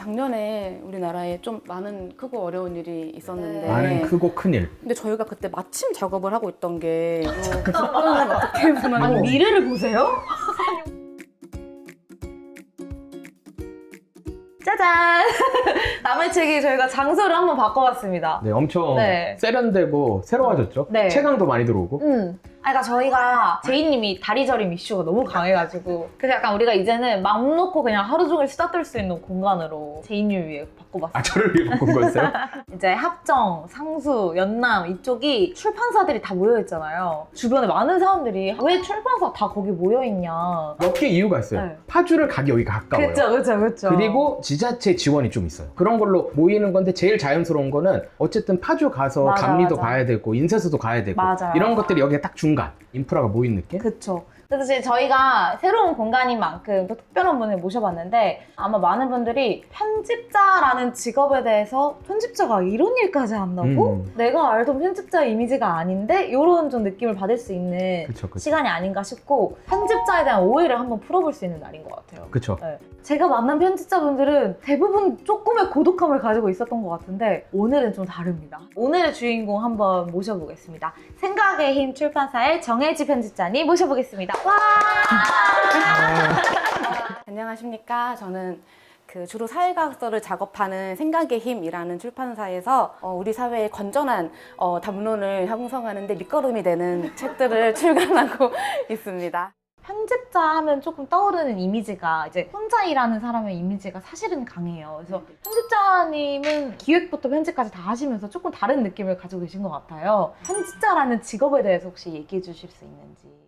작년에 우리나라에 좀 많은 크고 어려운 일이 있었는데 많은 크고 큰 일. 근데 저희가 그때 마침 작업을 하고 있던 게 어, 그거는 어떻게 보면 아니 미래를 보세요? 짜잔! 남의 책이 저희가 장소를 한번 바꿔봤습니다. 네, 엄청 네. 세련되고 새로워졌죠. 네. 채광도 많이 들어오고. 음. 아, 그러니까 저희가 제이님이 다리 저림 이슈가 너무 강해가지고 그래서 약간 우리가 이제는 마음 놓고 그냥 하루 종일 수다 떨 수 있는 공간으로 제이님 위해 바꿔봤어요. 아, 저를 위해 바꾼 거였어요? 이제 합정, 상수, 연남 이쪽이 출판사들이 다 모여 있잖아요. 주변에 많은 사람들이 왜 출판사 다 거기 모여 있냐. 몇 개 이유가 있어요. 네. 파주를 가기 여기가 가까워요. 그쵸, 그쵸, 그쵸. 그리고 지자체 지원이 좀 있어요. 그런 걸로 모이는 건데 제일 자연스러운 거는 어쨌든 파주 가서 맞아, 감리도 맞아. 봐야 되고 인쇄소도 가야 되고 맞아요. 이런 것들이 여기가 딱중 간 인프라가 모인 느낌? 그쵸. 그래서 이제 저희가 새로운 공간인 만큼 또 특별한 분을 모셔봤는데 아마 많은 분들이 편집자라는 직업에 대해서 편집자가 이런 일까지 한다고? 음. 내가 알던 편집자 이미지가 아닌데? 이런 좀 느낌을 받을 수 있는 그쵸, 그쵸. 시간이 아닌가 싶고 편집자에 대한 오해를 한번 풀어볼 수 있는 날인 것 같아요. 그쵸. 네. 제가 만난 편집자분들은 대부분 조금의 고독함을 가지고 있었던 것 같은데 오늘은 좀 다릅니다. 오늘의 주인공 한번 모셔보겠습니다. 생각의 힘 출판사의 정혜지 편집자님 모셔보겠습니다. 와! 안녕하십니까. 저는 그 주로 사회과학서를 작업하는 생각의 힘이라는 출판사에서 어, 우리 사회의 건전한 어, 담론을 형성하는데 밑거름이 되는 책들을 출간하고 있습니다. 편집자 하면 조금 떠오르는 이미지가 이제 혼자 일하는 사람의 이미지가 사실은 강해요. 그래서 편집자님은 기획부터 편집까지 다 하시면서 조금 다른 느낌을 가지고 계신 것 같아요. 편집자라는 직업에 대해서 혹시 얘기해 주실 수 있는지.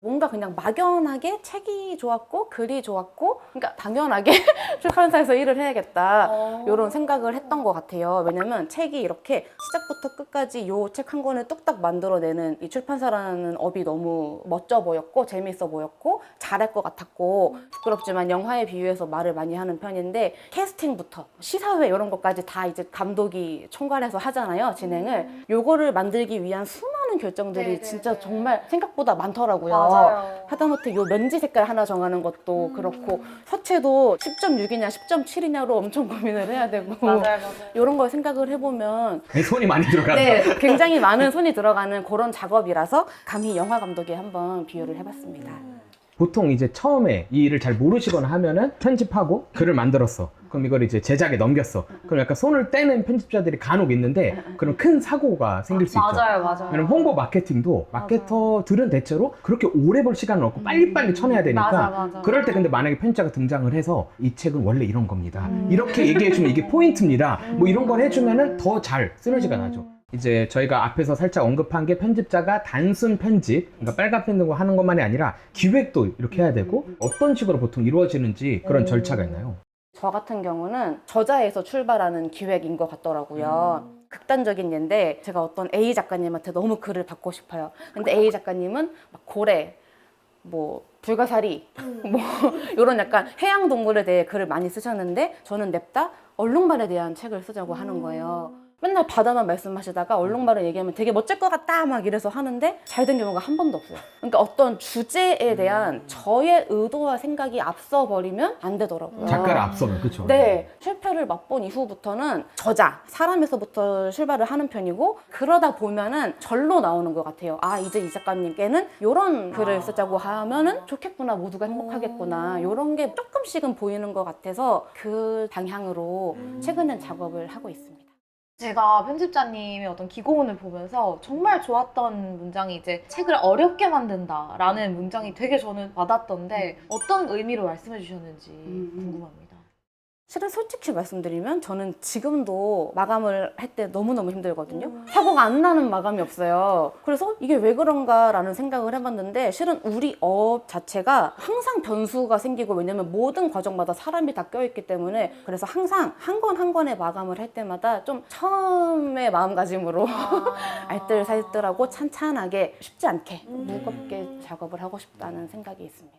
뭔가 그냥 막연하게 책이 좋았고 글이 좋았고 그러니까 당연하게 출판사에서 일을 해야겠다 이런 생각을 했던 것 같아요. 왜냐면 책이 이렇게 시작부터 끝까지 요 책 한 권을 뚝딱 만들어내는 이 출판사라는 업이 너무 멋져 보였고 재밌어 보였고 잘할 것 같았고 부끄럽지만 영화에 비유해서 말을 많이 하는 편인데 캐스팅부터 시사회 이런 것까지 다 이제 감독이 총괄해서 하잖아요 진행을 요거를 만들기 위한 수많은 결정들이 네네네. 진짜 정말 생각보다 많더라고요. 하다못해 요 면지 색깔 하나 정하는 것도 그렇고 서체도 10.6이냐 10.7이냐로 엄청 고민을 해야 되고 맞아요. 이런 걸 생각을 해보면 네, 손이 많이 들어가는 네 굉장히 많은 손이 들어가는 그런 작업이라서 감히 영화 감독에 한번 비유를 해봤습니다. 보통 이제 처음에 이 일을 잘 모르시거나 하면은 편집하고 글을 만들었어. 그럼 이걸 이제 제작에 넘겼어. 그럼 약간 손을 떼는 편집자들이 간혹 있는데 그럼 큰 사고가 생길 수 있죠. 맞아요, 맞아요. 왜냐면 홍보 마케팅도 마케터들은 대체로 그렇게 오래 볼 시간은 없고 빨리빨리 쳐내야 되니까 맞아, 맞아. 그럴 때 근데 만약에 편집자가 등장을 해서 이 책은 원래 이런 겁니다. 음. 이렇게 얘기해주면 이게 포인트입니다. 뭐 이런 걸 해주면은 더 잘 쓰러지가 음. 나죠. 이제 저희가 앞에서 살짝 언급한 게 편집자가 단순 편집, 그러니까 빨간 펜으로 하는 것만이 아니라 기획도 이렇게 해야 되고 어떤 식으로 보통 이루어지는지 그런 음. 절차가 있나요? 저 같은 경우는 저자에서 출발하는 기획인 것 같더라고요. 극단적인 예인데 제가 어떤 A 작가님한테 너무 글을 받고 싶어요. 근데 A 작가님은 막 고래, 뭐 불가사리, 뭐 이런 약간 해양 동물에 대해 글을 많이 쓰셨는데 저는 냅다 얼룩말에 대한 책을 쓰자고 하는 거예요. 맨날 바다만 말씀하시다가 얼룩말을 얘기하면 되게 멋질 것 같다 막 이래서 하는데 잘 된 경우가 한 번도 없어요. 그러니까 어떤 주제에 대한 저의 의도와 생각이 앞서 버리면 안 되더라고요. 작가를 앞서면 그렇죠. 네, 실패를 맛본 이후부터는 저자, 사람에서부터 출발을 하는 편이고 그러다 보면은 절로 나오는 것 같아요. 아, 이제 이 작가님께는 이런 글을 쓰자고 하면은 좋겠구나, 모두가 행복하겠구나, 이런 게 조금씩은 보이는 것 같아서 그 방향으로 최근엔 작업을 하고 있습니다. 제가 편집자님의 어떤 기고문을 보면서 정말 좋았던 문장이 이제 책을 어렵게 만든다라는 문장이 되게 저는 와닿던데 어떤 의미로 말씀해 주셨는지 음, 음. 궁금합니다. 실은 솔직히 말씀드리면 저는 지금도 마감을 할 때 너무너무 힘들거든요. 사고가 안 나는 마감이 없어요. 그래서 이게 왜 그런가라는 생각을 해봤는데 실은 우리 업 자체가 항상 변수가 생기고 왜냐면 모든 과정마다 사람이 다 껴있기 때문에 그래서 항상 한권한 권의 마감을 할 때마다 좀 처음의 마음가짐으로 알뜰살뜰하고 찬찬하게 쉽지 않게 무겁게 작업을 하고 싶다는 생각이 있습니다.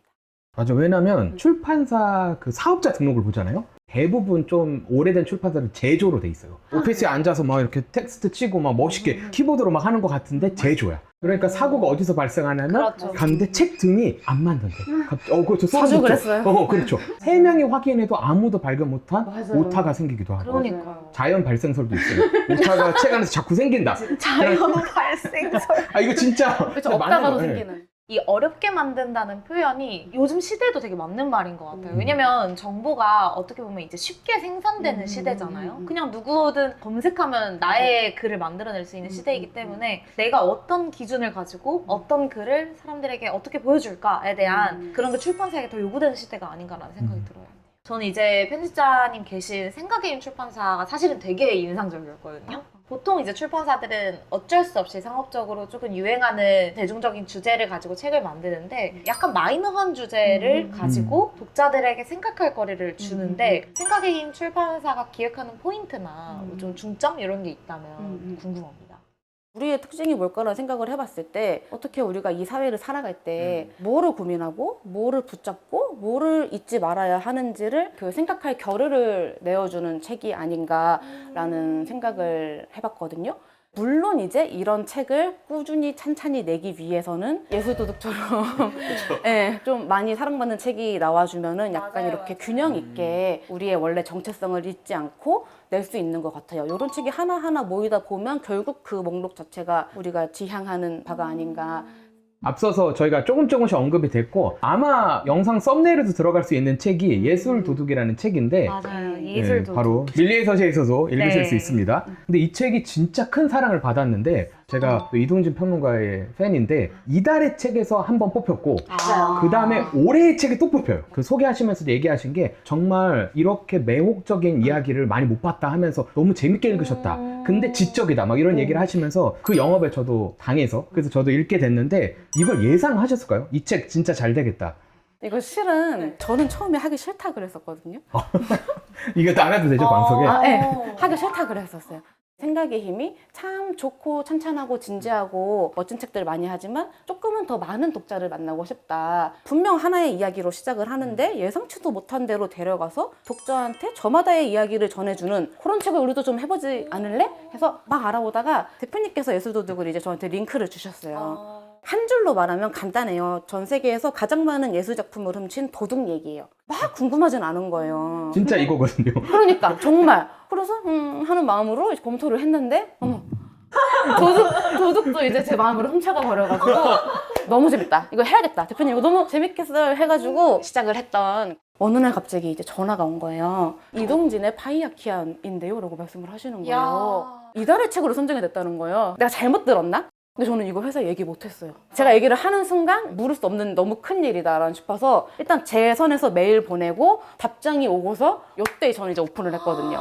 맞아. 왜냐면 출판사 그 사업자 등록을 보잖아요. 대부분 좀 오래된 출판사는 제조로 돼 있어요. 오피스에 앉아서 막 이렇게 텍스트 치고 막 멋있게 키보드로 막 하는 것 같은데 제조야. 그러니까 사고가 어디서 발생하냐면 그렇죠. 갔는데 책 등이 안 맞는데. 갑자기- 어, 그렇죠. 돋죠? 그랬어요. 어, 그렇죠. 세 명이 확인해도 아무도 발견 못한 맞아요. 오타가 생기기도 하고. 그러니까요. 자연 발생설도 있어요. 오타가 책 안에서 자꾸 생긴다. 자연 발생설. 아 이거 진짜. 그렇죠. 없다가도 거, 예. 생기는. 이 어렵게 만든다는 표현이 요즘 시대도 되게 맞는 말인 것 같아요. 음. 왜냐면 정보가 어떻게 보면 이제 쉽게 생산되는 음, 시대잖아요. 음, 음. 그냥 누구든 검색하면 나의 글을 만들어낼 수 있는 음, 시대이기 음, 때문에 내가 어떤 기준을 가지고 어떤 글을 사람들에게 어떻게 보여줄까에 대한 음. 그런 게 출판사에게 더 요구되는 시대가 아닌가라는 생각이 음. 들어요. 저는 이제 편집자님 계신 생각의 출판사가 사실은 되게 인상적이었거든요. 보통 이제 출판사들은 어쩔 수 없이 상업적으로 조금 유행하는 대중적인 주제를 가지고 책을 만드는데 약간 마이너한 주제를 음. 가지고 독자들에게 생각할 거리를 주는데 음. 생각의 힘 출판사가 기획하는 포인트나 음. 좀 중점 이런 게 있다면 음, 음. 궁금합니다. 우리의 특징이 뭘까라는 생각을 해봤을 때 어떻게 우리가 이 사회를 살아갈 때 뭐를 고민하고 뭐를 붙잡고 뭐를 잊지 말아야 하는지를 그 생각할 겨를을 내어주는 책이 아닌가라는 생각을 해봤거든요. 물론 이제 이런 책을 꾸준히 찬찬히 내기 위해서는 예술도둑처럼 예, 좀 많이 사랑받는 책이 나와주면은 약간 맞아요, 이렇게 맞아요. 균형 있게 우리의 원래 정체성을 잊지 않고 낼 수 있는 것 같아요. 이런 책이 하나하나 모이다 보면 결국 그 목록 자체가 우리가 지향하는 바가 아닌가. 앞서서 저희가 조금 조금씩 언급이 됐고 아마 영상 썸네일에도 들어갈 수 있는 책이 예술 도둑이라는 책인데 맞아요. 네, 예술도 예, 바로 밀리의 서재에서도 읽으실 네. 수 있습니다. 근데 이 책이 진짜 큰 사랑을 받았는데 제가 또 이동진 평론가의 팬인데 이달의 책에서 한 번 뽑혔고 아. 그 다음에 올해의 책이 또 뽑혀요. 그 소개하시면서도 얘기하신 게 정말 이렇게 매혹적인 이야기를 많이 못 봤다 하면서 너무 재밌게 읽으셨다. 음. 근데 지적이다. 막 이런 음. 얘기를 하시면서 그 영업에 저도 당해서 그래서 저도 읽게 됐는데 이걸 예상하셨을까요? 이 책 진짜 잘 되겠다. 이거 실은 저는 처음에 하기 싫다 그랬었거든요. 이거 나가도 되죠, 방송에? 아, 네. 하기 싫다 그랬었어요. 생각의 힘이 참 좋고 찬찬하고 진지하고 멋진 책들을 많이 하지만 조금은 더 많은 독자를 만나고 싶다. 분명 하나의 이야기로 시작을 하는데 예상치도 못한 대로 데려가서 독자한테 저마다의 이야기를 전해주는 그런 책을 우리도 좀 해보지 않을래? 해서 막 알아보다가 대표님께서 예술도둑을 이제 저한테 링크를 주셨어요. 한 줄로 말하면 간단해요. 전 세계에서 가장 많은 예술 작품을 훔친 도둑 얘기예요. 막 궁금하진 않은 거예요. 진짜 이거거든요. 그러니까 정말 그래서 음 하는 마음으로 이제 검토를 했는데 어머 도둑 도둑도 이제 제 마음을 훔쳐가 버려가지고 너무 재밌다 이거 해야겠다 대표님 이거 너무 재밌겠어요 해가지고 시작을 했던 어느 날 갑자기 이제 전화가 온 거예요 이동진의 파이아키안인데요라고 말씀을 하시는 거예요 야. 이달의 책으로 선정이 됐다는 거예요 내가 잘못 들었나? 근데 저는 이거 회사에 얘기 못했어요. 제가 얘기를 하는 순간 물을 수 없는 너무 큰 일이다라는 싶어서 일단 제 선에서 메일 보내고 답장이 오고서 요때 저는 이제 오픈을 했거든요.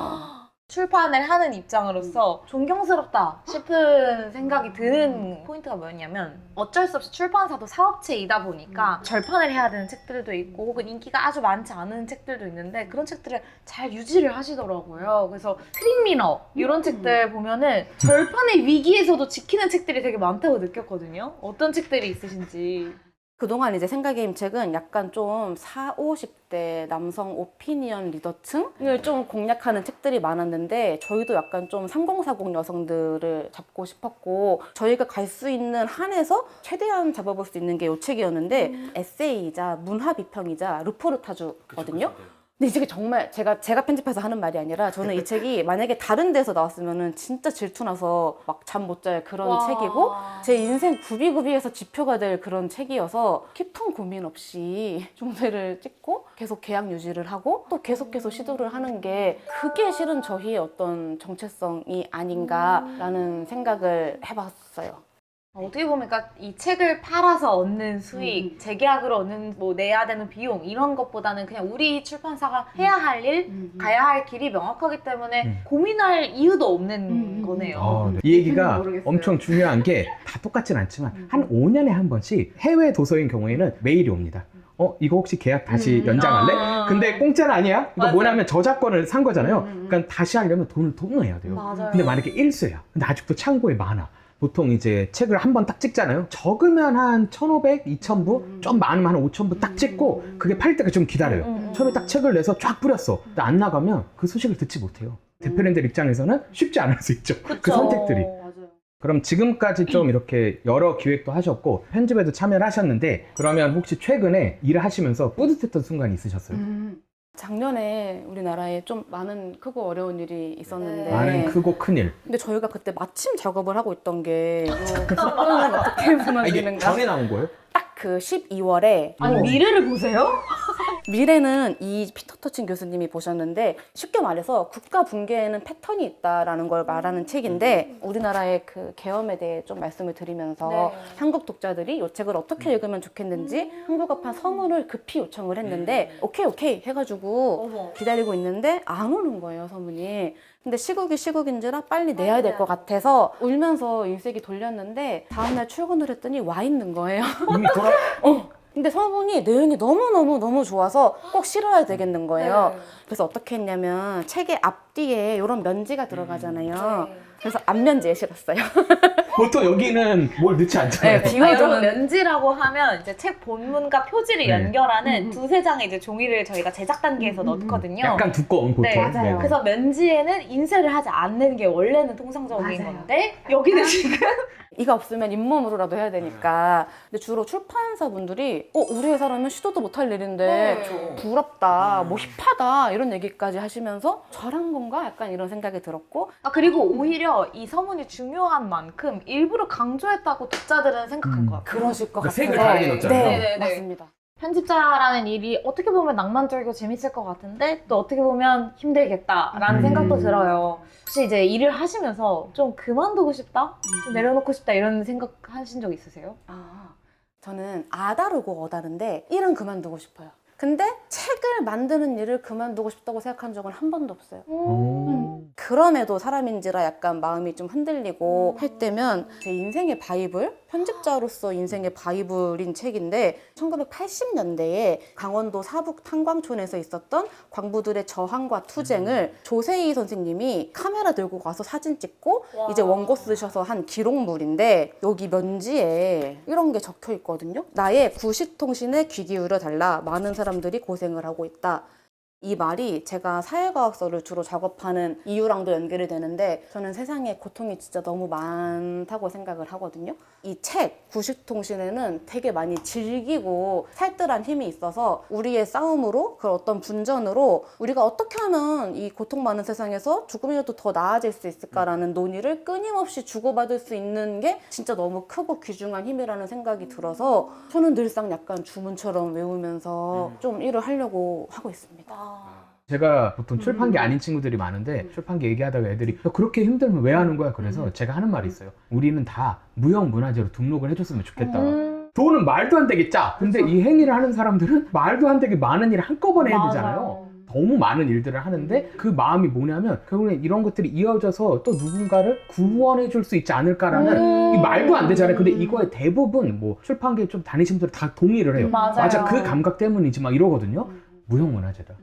출판을 하는 입장으로서 존경스럽다 싶은 생각이 드는 포인트가 뭐였냐면 어쩔 수 없이 출판사도 사업체이다 보니까 절판을 해야 되는 책들도 있고 혹은 인기가 아주 많지 않은 책들도 있는데 그런 책들을 잘 유지를 하시더라고요. 그래서 트릭미너 이런 책들 보면은 절판의 위기에서도 지키는 책들이 되게 많다고 느꼈거든요. 어떤 책들이 있으신지. 그동안 이제 생각의 힘 책은 약간 좀 4, 50대 남성 오피니언 리더층을 좀 공략하는 책들이 많았는데 저희도 약간 좀 3040 여성들을 잡고 싶었고 저희가 갈 수 있는 한에서 최대한 잡아볼 수 있는 게 이 책이었는데 에세이이자 문화 비평이자 루포르타주거든요. 근데 이 책이 정말 제가 제가 편집해서 하는 말이 아니라 저는 이 책이 만약에 다른 데서 나왔으면은 진짜 질투나서 막 잠 못 잘 그런 와. 책이고 제 인생 구비구비에서 지표가 될 그런 책이어서 깊은 고민 없이 종세를 찍고 계속 계약 유지를 하고 또 계속해서 시도를 하는 게 그게 실은 저희의 어떤 정체성이 아닌가라는 생각을 해봤어요. 어떻게 보면 그러니까 이 책을 팔아서 얻는 수익, 음. 재계약으로 얻는 뭐 내야 되는 비용 이런 것보다는 그냥 우리 출판사가 해야 할 일, 가야 할 길이 명확하기 때문에 음. 고민할 이유도 없는 음. 거네요. 어, 이 얘기가. 엄청 중요한 게 다 똑같진 않지만 음. 한 5년에 한 번씩 해외 도서인 경우에는 메일이 옵니다. 어 이거 혹시 계약 다시 음. 연장할래? 아. 근데 공짜는 아니야. 이거 맞아. 뭐냐면 저작권을 산 거잖아요. 음, 음. 그러니까 다시 하려면 돈을 더 내야 돼요. 맞아요. 근데 만약에 일수야. 근데 아직도 창고에 많아. 보통 이제 책을 한 번 딱 찍잖아요. 적으면 한 1,500, 2,000부, 음. 좀 많으면 한 5,000부 딱 찍고 그게 팔 때가 좀 기다려요. 음, 음. 처음에 딱 책을 내서 쫙 뿌렸어. 근데 안 나가면 그 소식을 듣지 못해요. 대표님들 입장에서는 쉽지 않을 수 있죠. 그 그쵸. 선택들이. 맞아요. 그럼 지금까지 좀 이렇게 여러 기획도 하셨고 편집에도 참여를 하셨는데 그러면 혹시 최근에 일을 하시면서 뿌듯했던 순간이 있으셨어요? 음. 작년에 우리나라에 좀 많은 크고 어려운 일이 있었는데 네. 많은 크고 큰 일. 근데 저희가 그때 마침 작업을 하고 있던 게 그거는 어떻게 아, 이게 무너지는가 전에 나온 거예요? 딱 그 12월에 아니 어. 미래를 보세요? 미래는 이 피터 터친 교수님이 보셨는데 쉽게 말해서 국가 붕괴에는 패턴이 있다라는 걸 말하는 책인데 우리나라의 그 계엄에 대해 좀 말씀을 드리면서 네. 한국 독자들이 이 책을 어떻게 읽으면 좋겠는지 한국어판 서문을 급히 요청을 했는데 오케이 오케이 해가지고 어머. 기다리고 있는데 안 오는 거예요 서문이. 근데 시국이 시국인지라 빨리 내야 될 것 같아서 울면서 인쇄기 돌렸는데 다음날 출근을 했더니 와 있는 거예요. 이미 돌아 어. 근데 서문이 내용이 너무너무너무 좋아서 꼭 실어야 되겠는 거예요. 네. 그래서 어떻게 했냐면 책의 앞뒤에 이런 면지가 들어가잖아요. 네. 그래서 앞면지에 실었어요. 보통 여기는 뭘 넣지 않잖아요. 네, 아, 여러분 면지라고 하면 이제 책 본문과 표지를 네. 연결하는 음, 음. 두세 장의 이제 종이를 저희가 제작 단계에서 음, 음, 음. 넣거든요. 약간 두꺼운 보통. 네, 맞아요. 그래서 면지에는 인쇄를 하지 않는 게 원래는 통상적인 맞아요. 건데 여기는 지금 이가 없으면 잇몸으로라도 해야 되니까. 근데 주로 출판사 분들이 어 우리 회사라면 시도도 못할 일인데 네. 부럽다, 음. 뭐 힙하다 이런 얘기까지 하시면서 잘한 건가? 약간 이런 생각이 들었고 아 그리고 오히려 이 서문이 중요한 만큼 일부러 강조했다고 독자들은 생각한 음. 것 같아요. 그러실 것 그러니까 같아요. 색을 다르게 넣었잖아요. 네, 네네네. 맞습니다. 편집자라는 일이 어떻게 보면 낭만적이고 재밌을 것 같은데 또 어떻게 보면 힘들겠다라는 음. 생각도 들어요. 혹시 이제 일을 하시면서 좀 그만두고 싶다? 좀 내려놓고 싶다 이런 생각 하신 적 있으세요? 아, 저는 아다르고 어다른데 일은 그만두고 싶어요. 근데 책을 만드는 일을 그만두고 싶다고 생각한 적은 한 번도 없어요. 오. 그럼에도 사람인지라 약간 마음이 좀 흔들리고 음. 할 때면 제 인생의 바이블, 편집자로서 인생의 바이블인 책인데 1980년대에 강원도 사북 탄광촌에서 있었던 광부들의 저항과 투쟁을 조세희 선생님이 카메라 들고 가서 사진 찍고 와. 이제 원고 쓰셔서 한 기록물인데 여기 면지에 이런 게 적혀 있거든요. 나의 구시통신에 귀 기울여 달라. 많은 사람들이 고생을 하고 있다. 이 말이 제가 사회과학서를 주로 작업하는 이유랑도 연결이 되는데 저는 세상에 고통이 진짜 너무 많다고 생각을 하거든요. 이 책, 구식통신에는 되게 많이 질기고 살뜰한 힘이 있어서 우리의 싸움으로 그 어떤 분전으로 우리가 어떻게 하면 이 고통 많은 세상에서 조금이라도 더 나아질 수 있을까라는 논의를 끊임없이 주고받을 수 있는 게 진짜 너무 크고 귀중한 힘이라는 생각이 들어서 저는 늘상 약간 주문처럼 외우면서 좀 일을 하려고 하고 있습니다. 제가 보통 출판계 음. 아닌 친구들이 많은데 출판계 얘기하다가 애들이 야, 그렇게 힘들면 왜 하는 거야? 그래서 음. 제가 하는 말이 있어요. 우리는 다 무형문화재로 등록을 해줬으면 좋겠다. 음. 돈은 말도 안 되게 짜. 근데 그쵸. 이 행위를 하는 사람들은 말도 안 되게 많은 일을 한꺼번에 해야. 되잖아요. 너무 많은 일들을 하는데 그 마음이 뭐냐면 결국엔 이런 것들이 이어져서 또 누군가를 구원해 줄 수 있지 않을까라는 음. 이 말도 안 되잖아요. 근데 이거에 대부분 뭐 출판계 좀 다니신 분들 다 동의를 해요. 맞아요. 맞아 그 감각 때문이지 막 이러거든요. 음. 무형문화재다.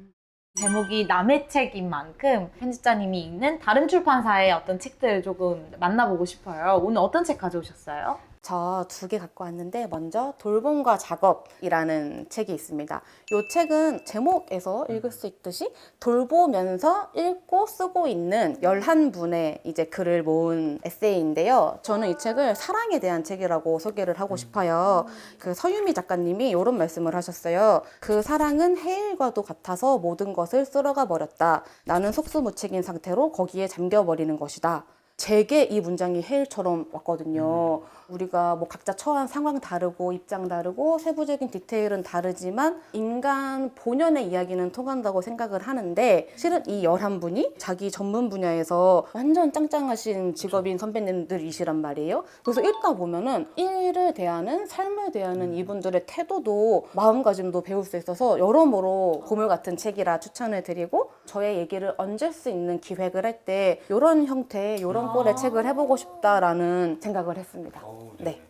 제목이 남의 책인 만큼 편집자님이 읽는 다른 출판사의 어떤 책들을 조금 만나보고 싶어요. 오늘 어떤 책 가져오셨어요? 저 두 개 갖고 왔는데 먼저 돌봄과 작업이라는 책이 있습니다. 이 책은 제목에서 읽을 수 있듯이 돌보면서 읽고 쓰고 있는 11분의 이제 글을 모은 에세이인데요. 저는 이 책을 사랑에 대한 책이라고 소개를 하고 싶어요. 그 서유미 작가님이 이런 말씀을 하셨어요. 그 사랑은 해일과도 같아서 모든 것을 쓸어가 버렸다. 나는 속수무책인 상태로 거기에 잠겨버리는 것이다. 제게 이 문장이 해일처럼 왔거든요. 우리가 뭐 각자 처한 상황 다르고 입장 다르고 세부적인 디테일은 다르지만 인간 본연의 이야기는 통한다고 생각을 하는데 실은 이 11분이 자기 전문 분야에서 완전 짱짱하신 직업인 선배님들이시란 말이에요. 그래서 읽다 보면은 일을 대하는 삶을 대하는 이분들의 태도도 마음가짐도 배울 수 있어서 여러모로 보물 같은 책이라 추천을 드리고 저의 얘기를 얹을 수 있는 기획을 할 때 이런 형태, 이런 꼴의 책을 해보고 싶다라는 생각을 했습니다. 네.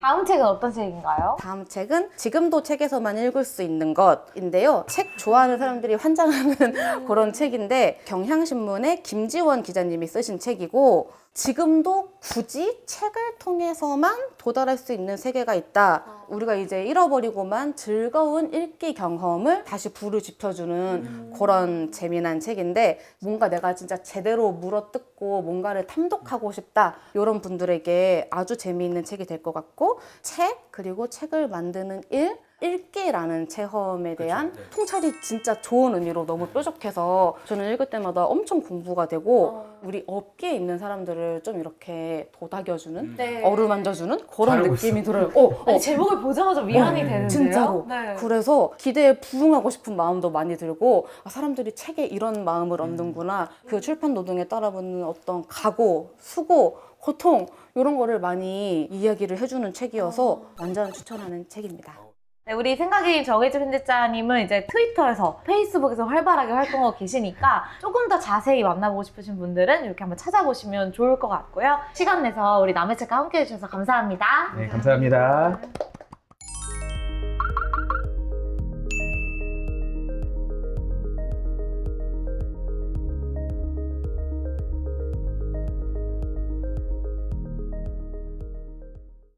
다음 책은 어떤 책인가요? 다음 책은 지금도 책에서만 읽을 수 있는 것인데요. 책 좋아하는 사람들이 환장하는 그런 책인데 경향신문의 김지원 기자님이 쓰신 책이고 지금도 굳이 책을 통해서만 도달할 수 있는 세계가 있다. 우리가 이제 잃어버리고만 즐거운 읽기 경험을 다시 부르짖혀주는 그런 재미난 책인데 뭔가 내가 진짜 제대로 물어뜯고 뭔가를 탐독하고 싶다. 이런 분들에게 아주 재미있는 책이 될 것 같고 책 그리고 책을 만드는 일 읽기라는 체험에 대한 그쵸, 네. 통찰이 진짜 좋은 의미로 너무 뾰족해서 저는 읽을 때마다 엄청 공부가 되고 우리 업계에 있는 사람들을 좀 이렇게 도닥여주는 네. 어루만져주는 그런 잘하고 느낌이 들어요. 어, 어. 아니, 제목을 보자마자 위안이 어, 되는데요. 진짜로. 네. 그래서 기대에 부응하고 싶은 마음도 많이 들고 아, 사람들이 책에 이런 마음을 얻는구나. 그 출판 노동에 따라붙는 어떤 각오, 수고, 고통 이런 거를 많이 이야기를 해주는 책이어서 완전 추천하는 책입니다. 네, 우리 생각이 정해진 편집자님은 이제 트위터에서 페이스북에서 활발하게 활동하고 계시니까 조금 더 자세히 만나보고 싶으신 분들은 이렇게 한번 찾아보시면 좋을 것 같고요. 시간 내서 우리 남의 책과 함께 해주셔서 감사합니다. 네, 감사합니다.